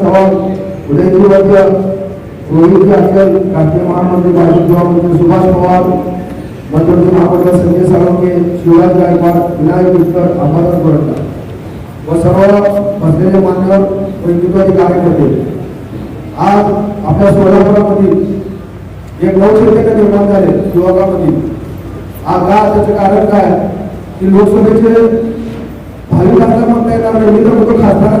चव्हाण उदयजी वैद्य रोहित असेल राष्ट्रीय महामंत्री भाजप गृहमंत्री सुभाष पवार मंत्री महामंडळ संजय साळुंके शिवराज गायकवाड विनायक उत्तर अंबादास गोरंट्याल व सर्व बसलेले मान्यवर व हिंदुत्वादी कार्यकर्ते. आज आपल्या सोलापुरामध्ये एक नवचैतन्य निर्माण झाले युवकामध्ये. आज का त्याचं कारण काय? की लोकसभेचे भाविक आमदार म्हणता येणार नाही. मित्र म्हणतो खासदार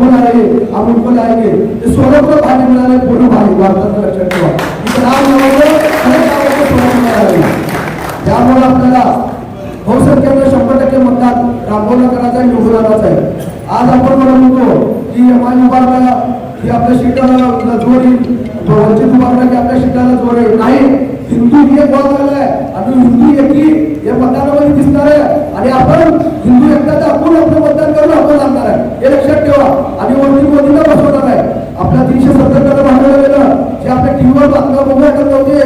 खरंच आहे आपण आहे ते सोलापूर भाजी मिळाले पूर्ण भाजी भारताचं लक्षात ठेवा. इथं राम नावाचं अनेक नावाचं सोलापूर मिळाले त्यामुळे आपल्याला बहुसंख्येने शंभर टक्के मतदान रामभाऊला करायचं आहे निवडून आहे. आज आपण म्हणत होतो की एम उभारला की आपल्या शिटाला जोर येईल वंचित उभारला की आपल्या शिटाला जोर येईल नाही. हिंदू एक भाग आहे. आणि हिंदू एकी या मतदानामध्ये दिसणार आहे. आणि आपण हिंदू एकता आपण आपलं मतदान करून आपण आणणार आहे. हे लक्षात ठेवा. आणि वरती मोदीला बसवणार आहे. आपल्या तीनशे सत्तरकडे भांडवलं गेलं जे आपल्या टीव्हीवर बातम्या बघू वाटत नव्हते.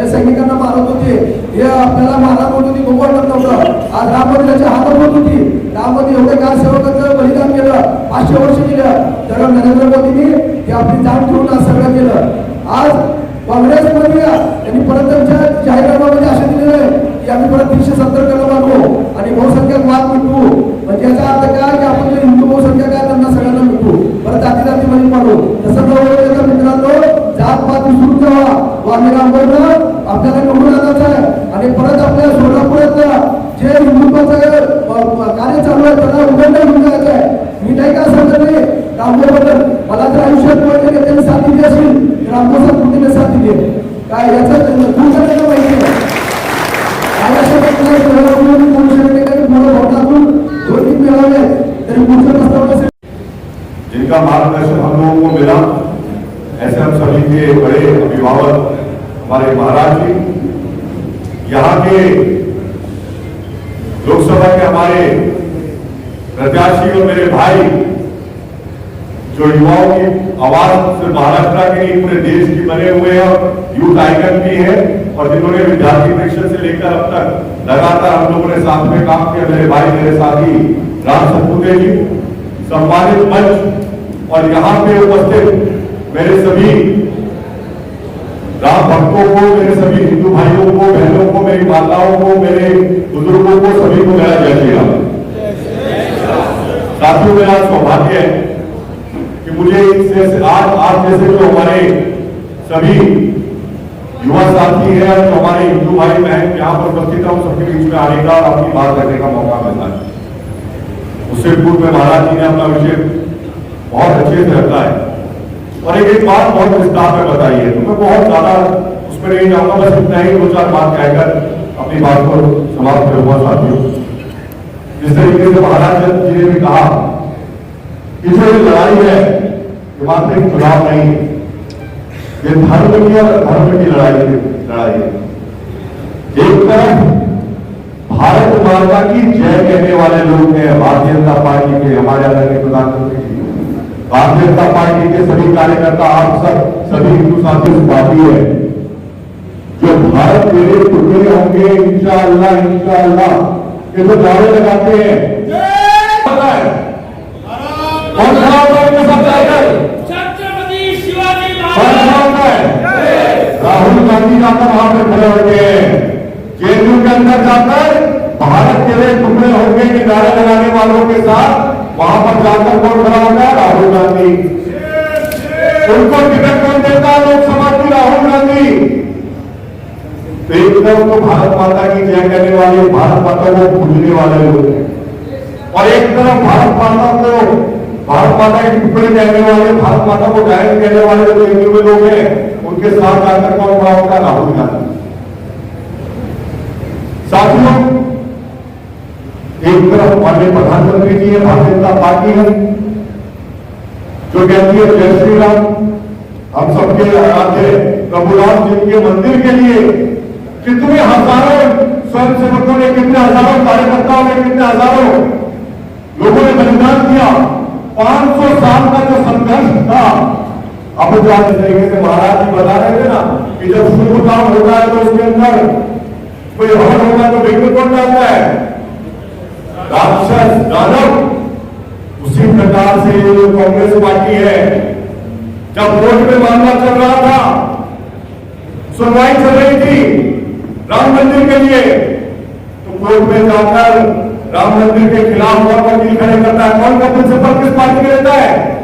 जे सैनिकांना मारत होते. हे आपल्याला मारत होत होती बघू वाटत नव्हतं. आज राम मंदिराच्या हातात होत होती. राममध्ये एवढे काय सेवकांचं बलिदान केलं. पाचशे वर्ष दिलं. तर नरेंद्र मोदींनी हे आपली जाण ठेवून आज सगळं केलं. आज काँग्रेसमध्ये यांनी परत त्यांच्या जाहीरनाम्यामध्ये असे दिलेलं आहे की आम्ही परत तीनशे सत्तर कलम मागू आणि बहुसंख्याक वाद मिटवू. म्हणजे याचा अर्थ काय की आपण जे हिंदू बहुसंख्याक आहे त्यांना सगळ्यांना मिटवू. परत जाती जातीमध्ये पाडू. तसं नवं मित्रांनो जात पात विसरून जावा वाणी रामबरनं आपल्याला निवडून आणायचं आहे. आणि परत आपल्या सोलापुरातल्या जे جن کا مارگدرشن ہم لوگوں کو ملا ایسے ہم سبھی کے بڑے ابھیباوک ہمارے مہاراج جی یہاں کے لوک سبھا کے ہمارے پرتیاشی اور میرے بھائی جو یواؤں کی آواز سے مہاراشٹر کے لیے پورے دیش کی بنے ہوئے ہیں یوتھ آئیکن بھی ہے اور جنہوں نے ودیارتھی پریشد سے لے کر اب تک لگاتار ہم لوگوں نے ساتھ میں کام کیا، میرے بھائی، میرے ساتھی رام سپوتے جی سمانت منچ اور یہاں پہ اپستھت میرے سبھی رام بھکتوں کو، میرے سبھی ہندو بھائیوں کو، بہنوں کو، میری ماتاؤں کو، میرے بزرگوں کو، سبھی کو میرا جی جی رام۔ ساتھیوں، میرا سوبھاگیہ ہے کہ مجھے آج آج جیسے جو ہمارے سبھی یووا ساتھی ہے اور ہمارے ہندو بھائی بہن یہاں پر بستی تھا ان سب کے بیچ میں آنے کا اور اپنی بات رکھنے کا موقع ملتا ہے اس سے پور میں مہاراج جی نے اپنا وشے بہت اچھے سے رکھا ہے اور ایک ایک بات بہت وستار میں بتائی ہے تو میں بہت زیادہ اس پہ نہیں جاؤں گا بس اتنا ہی دو چار بات کہہ کر اپنی بات کو سماپت کروں گا ساتھیوں جس طریقے سے مہاراج جی نے بھی کہا کہ جو لڑائی ہے یہ مانتے چناؤ نہیں ہے یہ دھرم کی اور دھرم کی لڑائی لڑائی ایک طرف بھارت ماتا کی جے کہنے والے لوگ ہیں بھارتی جنتا پارٹی کے ہمارے الگ کے پردھان منتری جی جنتا پارٹی کے سبھی کاریہ کرتا آپ سب سبھی ہندو ساتھی ساتھی ہے جو بھارت میرے ٹکڑے ہوں گے انشاءاللہ انشاءاللہ۔ یہ تو دعوے لگاتے ہیں۔ اور جاتا ہے راہل گاندھی جاتا وہاں پہ کھڑے ہو کے جے یو کے اندر جا کر بھارت کے لیے ٹکڑے ہو کے نعرے لگانے والوں کے ساتھ وہاں پر جا کر کون کھڑا ہوتا ہے راہل گاندھی۔ ان کو ٹکٹ کون دیتا؟ ہے لوک سبھا کی راہل گاندھی۔ تو ایک طرف تو بھارت ماتا کی جے کرنے والے بھارت ماتا کو بھولنے والے لوگ اور ایک طرف بھارت ماتا کو بھارت ماتا کی ٹپڑی کہنے والے، بھارت ماتا کو ڈائریکٹ کہنے والے جو ہندو میں لوگ ہیں، ان کے ساتھ جا کر کون بڑا ہوتا ہے؟ راہل گاندھی۔ ساتھیوں، ایک طرف ہمارے پردھان منتری جی ہیں بھارتی جنتا پارٹی ہے جو کہتی ہے جے شری رام، ہم سب کے آتے کبولام جن جی کے مندر کے لیے کتنے ہزاروں سوئم سیوکوں نے، کتنے ہزاروں کارکرتاؤں نے، کتنے ہزاروں لوگوں نے بلیدان کیا۔ پانچ سو سال کا جو سنگرش تھا، اب جو آپ سے مہاراج جی بتا رہے تھے نا کہ جب شروع کام ہوتا ہے تو اس کے اندر کوئی اور ہوتا ہے تو بالکل کون جاتا ہے؟ راکشس دانو اسی پرکار سے یہ جو کانگریس پارٹی ہے، جب کوٹ میں مانگا چل رہا تھا، سنوائی چل رہی تھی رام مندر کے لیے، تو کوٹ میں جا کر رام مندر کے خلاف کون وکیل کھڑے کرتا ہے کون کا پرنسپل کس پارٹی کا لیتا ہے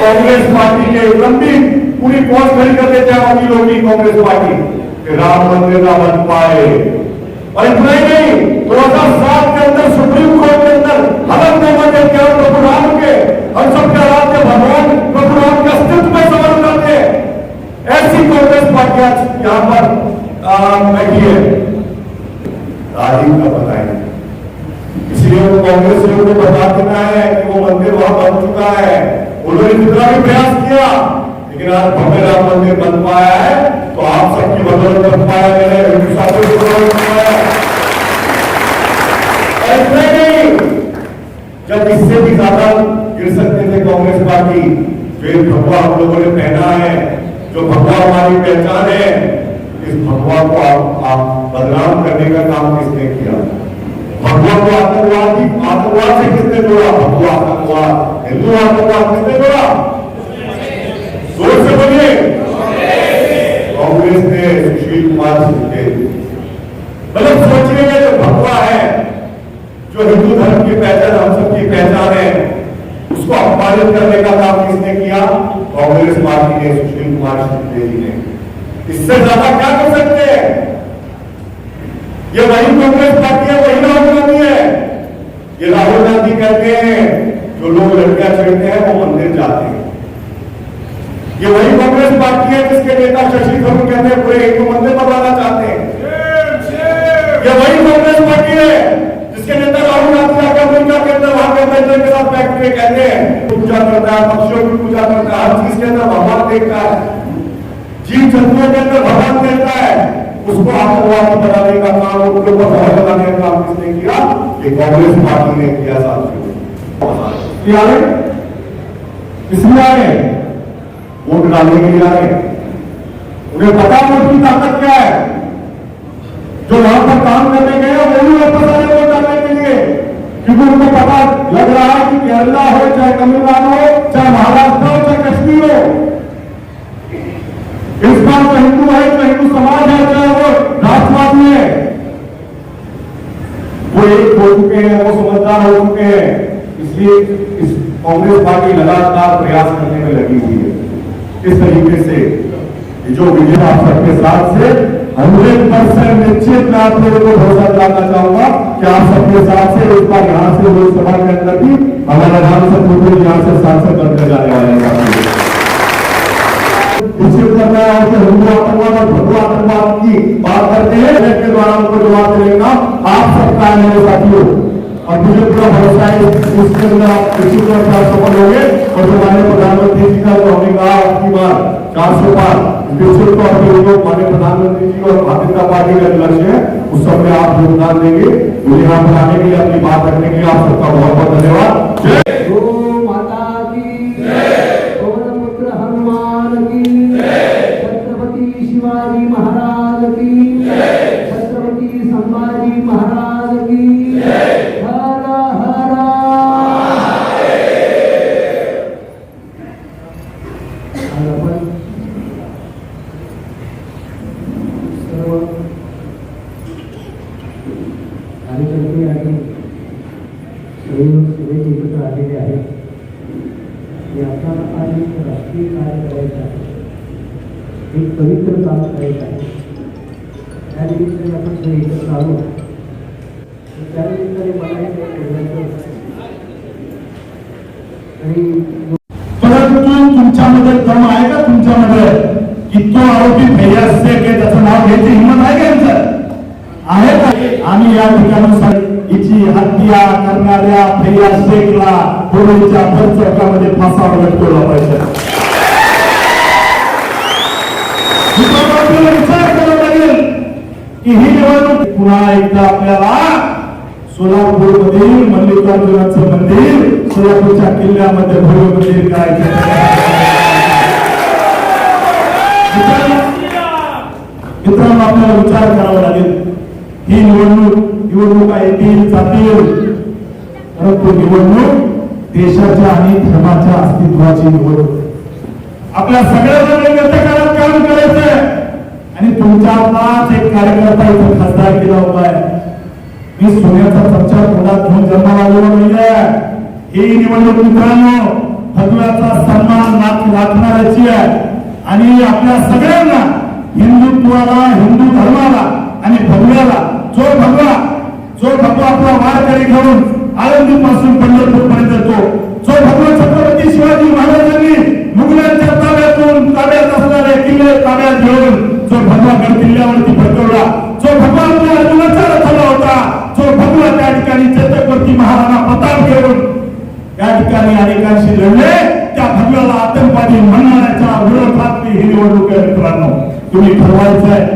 کانگریس پارٹی کے لمبی پوری پہنچ کھڑی کر دیتے ہیں وکیلوں کی کانگریس پارٹی کہ رام مندر نہ بن پائے اور اتنا ہی نہیں دو ہزار سات کے اندر سپریم کورٹ کے اندر حلق نے مندر کیا پربھو رام کے ہم سب کے رات کے بھگوان پربھو رام کے استتو میں سمجھ کر کے ایسی کانگریس پارٹیاں یہاں پر بیٹھی ہے تاریخ کا بتائیں اسی لیے وہ کانگریس والوں کو بتا دینا ہے کہ وہ مندر وہاں بن چکا ہے۔ انہوں نے کتنا بھی پریاس کیا، لیکن آج بھوے رام مندر بن پایا ہے، تو آپ سب کی بدل بن پایا ہے ان ساتھ بھی بدل بن پایا ہے ایسے نہیں، جب اس سے بھی زیادہ گر سکتے تھے کانگریس پارٹی جو ایک بھگوا ہم لوگوں نے پہنا ہے، جو بھگوا ہماری پہچان ہے، اس بھگوا کو آپ بدنام کرنے کا کام کس نے کیا؟ ہے اور وہ تو آتنکوادی آتنکواد سے کتنے جوڑا وہ آتنکواد ہندو آتنکواد کتنے جوڑا زور سے بولیے کانگریس نے سشیل کمار سنگھ کے مطلب سوچنے میں جو بھگوا ہے جو ہندو دھرم کی پہچان ہم سب کی پہچان ہے اس کو اپمانت کرنے کا کام کس نے کیا کانگریس پارٹی نے سشیل کمار سنگھ جی نے اس سے زیادہ کیا کر سکتے ہیں یہ وہی کانگریس ہے وہی راہل گاندھی ہے یہ راہل گاندھی کہتے ہیں جو لوگ لڑکیاں چھیڑتے ہیں وہ مندر جاتے ہیں یہ وہی کانگریس پارٹی ہے جس کے نیتا ششی تھرور کہتے ہیں پورے ایک مندر بنانا چاہتے ہیں یہ وہی کانگریس پارٹی ہے جس کے نیتا راہل گاندھی آ کر ملتا کرتا ہے وہاں کے کے ساتھ بیٹھ کے کہتے ہیں پوجا کرتا ہے پکشیوں کی پوجا کرتا ہے ہر چیز کے اندر بھگوان دیکھتا ہے جیو جنتوں کے اندر بھگوان اس کو آپ کو آپ بنانے کا کام ان کے اوپر بہت بنانے کا کام کس نے کیا یہ کانگریس پارٹی نے کیا ساتھیوں آ رہے کس لیے آئے۔ رہے ووٹ ڈالنے کے لیے آ رہے انہیں پتا ووٹ کی طاقت کیا ہے جو وہاں پر کام کرنے گئے وہ بھی واپس آ رہے ووٹ ڈالنے کے لیے کیونکہ ان کو پتا لگ رہا ہے کہ کیرلا ہو چاہے تمل ناڈو ہو چاہے مہاراشٹر ہو چاہے کشمیر ہو اس بار تو ہندو ہے، تو ہندو سماج ہے، چاہے وہ راشٹروادی ہے۔ وہ ایک ہو چکے ہیں، وہ سمجھدار ہو چکے ہیں۔ اس لیے اس کانگریس پارٹی لگاتار پریاس کرنے میں لگی ہوئی ہے۔ اس طریقے سے جو وجے آپ سب کے ساتھ سے ہنڈریڈ پرسینٹ نشچت میں آپ لوگوں کو بھروسہ دلانا چاہوں گا کہ آپ سب کے ساتھ سے اس بار یہاں سے لوک سبھا کے اندر بھی ہمارا رام سب یہاں سے سانسد بن کر جانے والے ہیں ہے اسے ہندو آتنکواد اور بھگو آتنکواد کی بات کرتے ہیں نیٹ کے دوارا ان کو جواب ملے گا آپ سب کا میرے ساتھیوں اور مجھے پورا بھروسہ ہے اس کے اندر آپ اسی طرح سے سفل ہوں گے اور ہمارے پردھان منتری جی کا جو ہم نے کہا آپ کی بار چار سو پار اسپیشل طور پہ جو ہمارے پردھان منتری جی اور بھارتی جنتا پارٹی کا لکشیہ ہے اس سب میں آپ یوگدان دیں گے مجھے یہاں پر کے لیے اپنی بات رکھنے کے لیے آپ سب کا بہت بہت دھنیہ واد جی۔ महाराज की छत्रपती संभाजी महाराज की हर हर आज आपण सर्व कार्यकर्ते आणि सगळे एकत्र आलेले आहेत की आपल्याला आज एक राष्ट्रीय कार्य करायचं आहे एक पवित्र काम करायचं आहे त्या निमित्ताने आपण एकत्र आलो मला. आणि परंतु तुमच्यामध्ये दम आहे का तुमच्यामध्ये? की तो आरोपी शेख आहे त्याचं नाव घ्यायची हिंमत आहे का यांचं? आहे का? आम्ही या ठिकाणानुसार हिची हत्या करणाऱ्या फैयाज शेखला पुण्याच्या भर चौकामध्ये फासावर लटकवला पाहिजे आपल्याला विचार करावा लागेल की ही निवडणूक पुन्हा एकदा आपल्याला सोलापूर मधील मल्लिकार्जुनाचं मंदिर सोलापूरच्या किल्ल्यामध्ये भव्य मंदिर करायचं मित्रांनो आपल्याला विचार करावा लागेल. ही निवडणूक निवडणुका येतील जातील परंतु निवडणूक देशाच्या आणि धर्माच्या अस्तित्वाची निवडणूक. आपल्या सगळ्यांना वेगवेगळ्या काळात काम करायचंय. आणि तुमच्यातलाच एक कार्यकर्ता इथे खासदार केला उभा आहे. मी सोन्याचा चमचा तोंडात घेऊन जन्माला आलेलो नाहीये. ही निवडणूक मित्रांनो भगव्याचा सन्मान नाच राखणाऱ्याची आहे. आणि आपल्या सगळ्यांना हिंदुत्वाला हिंदू धर्माला आणि भगव्याला जो भगवा. जो भगवा आपला वारकरी घेऊन आळंदी पासून पंढरपूर पर्यंत येतो. जो भगवा छत्रपती शिवाजी महाराजांनी मुघलांच्या ताब्यातून ताब्यात असणारे किल्ले ताब्यात घेऊन जो भगवा गड किल्ल्यावरती भडकवला जो भगवा आपल्या अर्जुनाचा रथाला होता जो भगवा त्या ठिकाणी चेतकवरती महाराणा प्रताप घेऊन या ठिकाणी अनेकांशी लढले त्या भगव्याला आतंकवादी म्हणणाऱ्याच्या विरोधात ही निवडणूक आहे मित्रांनो. तुम्ही ठरवायचंय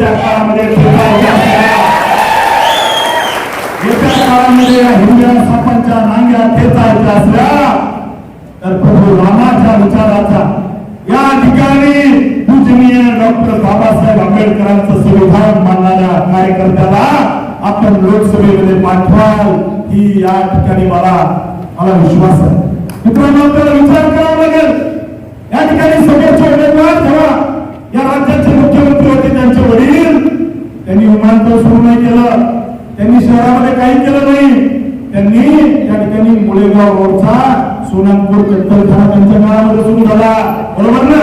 येत्या काळामध्ये ठेवायच्या येत्या काळामध्ये या हिरव्या सापांच्या नांग्या ठेचायच्या असल्या तर प्रभू रामाच्या विचाराचा या ठिकाणी पूजनीय डॉक्टर बाबासाहेब आंबेडकरांचं संविधान मानणाऱ्या कार्यकर्त्याला आपण लोकसभेमध्ये पाठवाल ही या ठिकाणी मला मला विश्वास आहे. मित्रांनो आपल्याला विचार करावा लागेल. या ठिकाणी समोरचे उमेदवार ठेवा. या राज्याचे मुख्यमंत्री होते त्यांचे वडील. त्यांनी विमानतळ सुरू नाही केलं. त्यांनी शहरामध्ये काही केलं नाही. त्यांनी त्या ठिकाणी मुळेगाव रोडचा सोनापूर कत्तलखाना त्यांच्या काळामध्ये सुरू झाला. बरोबर ना?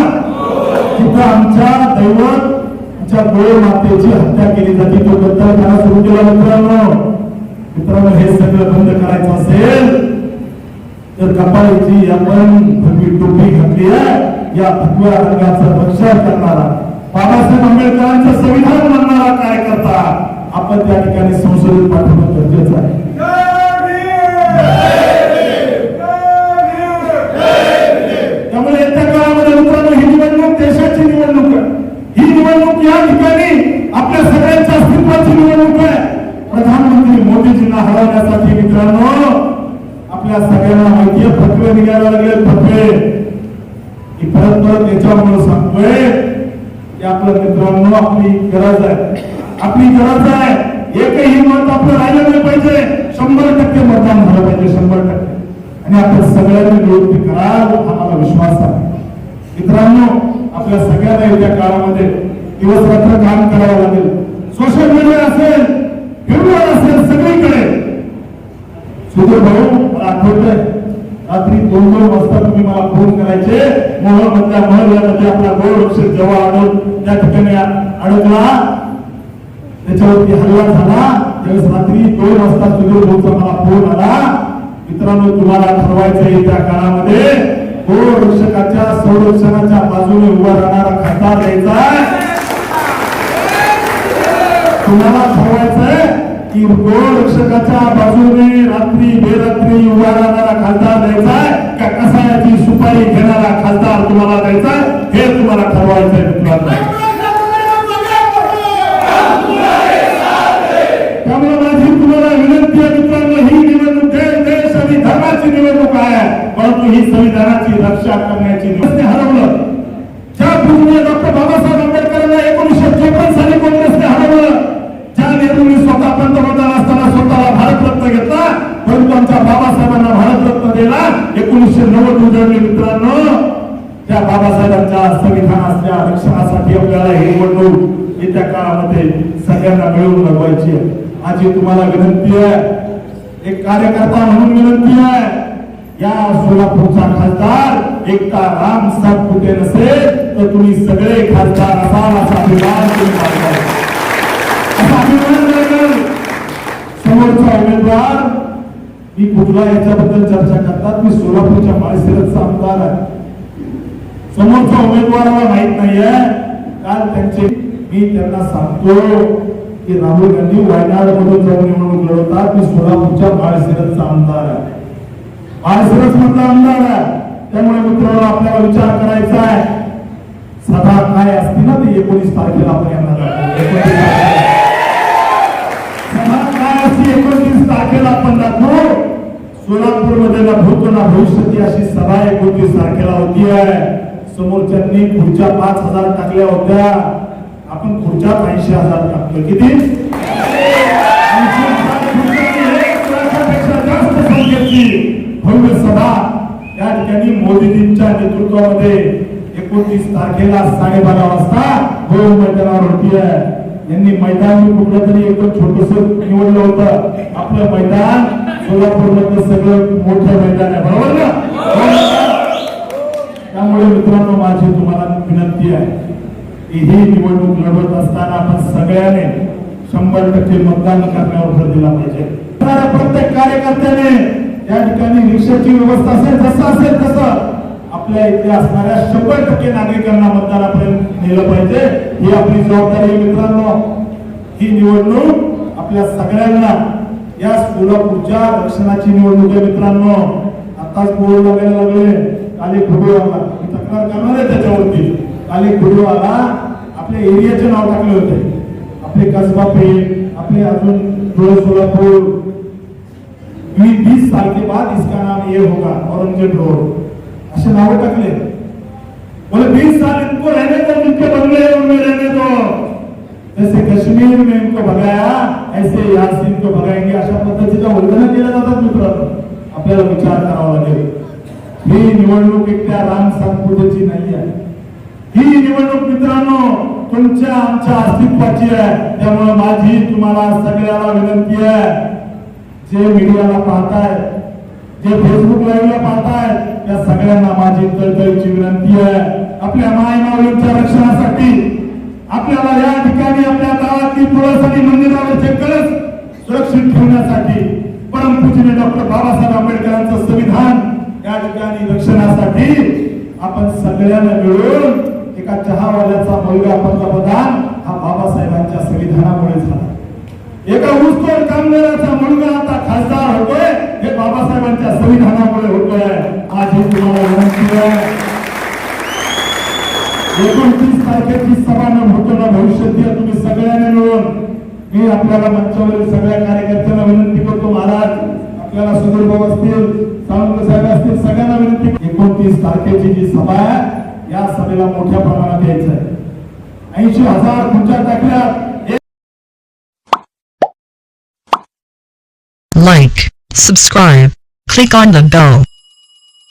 तिथं आमच्या दैवत आमच्या गोळ मातेची हत्या केली जाते. तो कत्तलखाना सुरू केला मित्रांनो मित्रांनो हे सगळं बंद करायचं असेल तर कपाळीची आपण भगवी टोपी घातली आहे. या भगव्या रंगाचा रक्षण करणारा बाबासाहेब आंबेडकरांचं संविधान मानणारा कार्यकर्ता आपण त्या ठिकाणी संसदेत पाठवणं गरजेचं आहे. त्यामुळे येत्या काळामध्ये मित्रांनो ही निवडणूक देशाची निवडणूक आहे. ही निवडणूक या ठिकाणी आपल्या सगळ्यांच्या अस्तित्वाची निवडणूक आहे. प्रधानमंत्री मोदीजींना हरवण्यासाठी मित्रांनो आपल्या सगळ्यांना माहिती आहे फतवे निघायला लागले फतवे. की परत परत याच्यामुळे सांगतोय की आपल्या मित्रांनो आपली गरज आहे. आपली गरज आहे. एकही मत आपलं राहिलं नाही पाहिजे. शंभर टक्के मतदान झालं पाहिजे शंभर टक्के. आणि आपण सगळ्यांनी मिळून ते कराल आम्हाला विश्वास आहे. मित्रांनो आपल्या सगळ्यांना येत्या काळामध्ये दिवस रात्र काम करावं लागेल. सोशल मीडिया असेल फिरवर असेल सगळीकडे. सुधीर भाऊ मला आठवतंय. रात्री दोन दोन वाजता तुम्ही मला फोन करायचे. मोहन मधल्या महल्यामध्ये आपला गोड अक्षर जेव्हा अडून त्या ठिकाणी अडकला. त्याच्यावरती हल्ला झाला. त्यावेळेस रात्री दोन वाजता सुधीर भाऊचा मला फोन आला. मित्रांनो तुम्हाला ठरवायचंय त्या काळामध्ये गोड रक्षकाच्या संरक्षणाच्या बाजूने उभा राहणारा खासदार द्यायचा तुम्हाला ठरवायचं की गोड बाजूने रात्री बेरात्री उभा राहणारा खासदार द्यायचाय? का कसायाची सुपारी घेणारा खासदार तुम्हाला द्यायचा हे तुम्हाला ठरवायचंय मित्रांनो. त्यामुळे माझी तुम्हाला विनंती आहे मित्रांनो ही निवडणूक देश देश आणि धर्माची निवडणूक आहे. परंतु ही संविधानाची रक्षा करण्याची माझी तुम्हाला विनंती आहे. एक कार्यकर्ता म्हणून विनंती आहे. या सोलापूरचा खासदार एकटा राम सातपुते नसेल तर तुम्ही सगळे खासदार असाल असा अभिमान तुम्ही बाळगा. असा अभिमान समोरचा उमेदवार मी कुठला याच्याबद्दल चर्चा करतात? मी सोलापूरच्या माळशिरसचा आमदार आहे. समोरच्या उमेदवाराला माहीत नाहीये. काल त्यांचे मी त्यांना सांगतो की राहुल गांधी वायनाड मधून जाऊन निवडणूक लढवतात मी सोलापूरच्या माळशिरसचा आमदार आहे. माळशिरस मधला आमदार आहे. त्यामुळे मित्रांनो आपल्याला विचार करायचा आहे. सभा काय असते ना ते एकोणीस तारखेला आपण यांना दाखवू. 29 तारखेला. सभा काय असते एकोणतीस तारखेला आपण दाखवू. सोलापूरमध्ये ना भूत ना भविष्य अशी सभा एकोणतीस तारखेला होती आहे. समोरच्यांनी पुढच्या पाच हजार टाकल्या होत्या. तुमच्यात ऐंशी हजार टाकतो किती? जास्त संख्येची भव्य सभा या ठिकाणी मोदीजींच्या नेतृत्वामध्ये एकोणतीस तारखेला साडेबारा वाजता गोल मैदानावर होती आहे यांनी मैदान मी कुठलं तरी एकदम छोटस निवडलं होतं. आपलं मैदान सोलापूर मधलं सगळं मोठं मैदान आहे. बरोबर ना? त्यामुळे मित्रांनो माझी तुम्हाला विनंती आहे. की ही निवडणूक लढवत असताना आपण सगळ्याने शंभर टक्के मतदान करण्यावर भर दिला पाहिजे. प्रत्येक कार्यकर्त्याने या ठिकाणी रिक्षाची व्यवस्था असेल जसं असेल तसं आपल्या इथे असणाऱ्या शंभर टक्के नागरिकांना मतदानापर्यंत नेलं पाहिजे. ही आपली जबाबदारी मित्रांनो. ही निवडणूक आपल्या सगळ्यांना या सोलापूरच्या रक्षणाची निवडणूक आहे मित्रांनो. आताच बोर्ड लागायला लागले. काली खुडूवाला मी तक्रार करणार आहे त्याच्यावरती. काली खुडूवाला आपल्या एरियाचे नाव टाकले होते आपले कसबा पेठ आपले अजून धुळे सोलापूर मी बीस साल के बाद इसका नाम ये होगा औरंगजेब रोड असे नाव टाकले बोले बीस साल इनको रहने दो जिनके बंगले हैं उनमें रहने दो जैसे कश्मीर में इनको भगाया ऐसे यहाँ से इनको भगाएंगे अशा पद्धतीच्या वल्गना केल्या जातात मित्रांनो आपल्याला विचार करावा लागेल ही निवडणूक एकट्या राम सातपुतेची नाही आहे ही निवडणूक मित्रांनो तुमच्या आमच्या अस्तित्वाची आहे. त्यामुळे माझी तुम्हाला सगळ्याला विनंती आहे. जे मीडियाला पाहताय जे फेसबुक लाईव्हला पाहताय त्या सगळ्यांना माझी तळतळीची विनंती आहे. आपल्या मायमावलींच्या रक्षणासाठी आपल्याला या ठिकाणी आपल्या गावातली तुळस मंदिरावरचे कळस सुरक्षित ठेवण्यासाठी परमपूजनीय डॉक्टर बाबासाहेब आंबेडकरांचं संविधान या ठिकाणी रक्षणासाठी आपण सगळ्यांना मिळून एका चहावाल्याचा मुलगा पंतप्रधान हा बाबासाहेबांच्या संविधानामुळे झाला. एका ऊसतोड कामगाराचा मुलगा आता खासदार होतोय हे बाबासाहेबांच्या संविधानामुळे होतोय. आज हे तुम्हाला विनंती आहे. एकोणतीस तारखेची सभा न होतो ना भविष्यात तुम्ही सगळ्यांनी मिळून मी आपल्याला मंचावरील सगळ्या कार्यकर्त्यांना विनंती करतो महाराज आपल्याला सुधीर भाऊ असतील सावंत साहेब असतील सगळ्यांना विनंती. एकोणतीस तारखेची जी सभा आहे या सभेला मोठ्या प्रमाणात यायचं आहे ऐंशी हजार खुर्च्या टाकल्या Like, subscribe, click on the bell.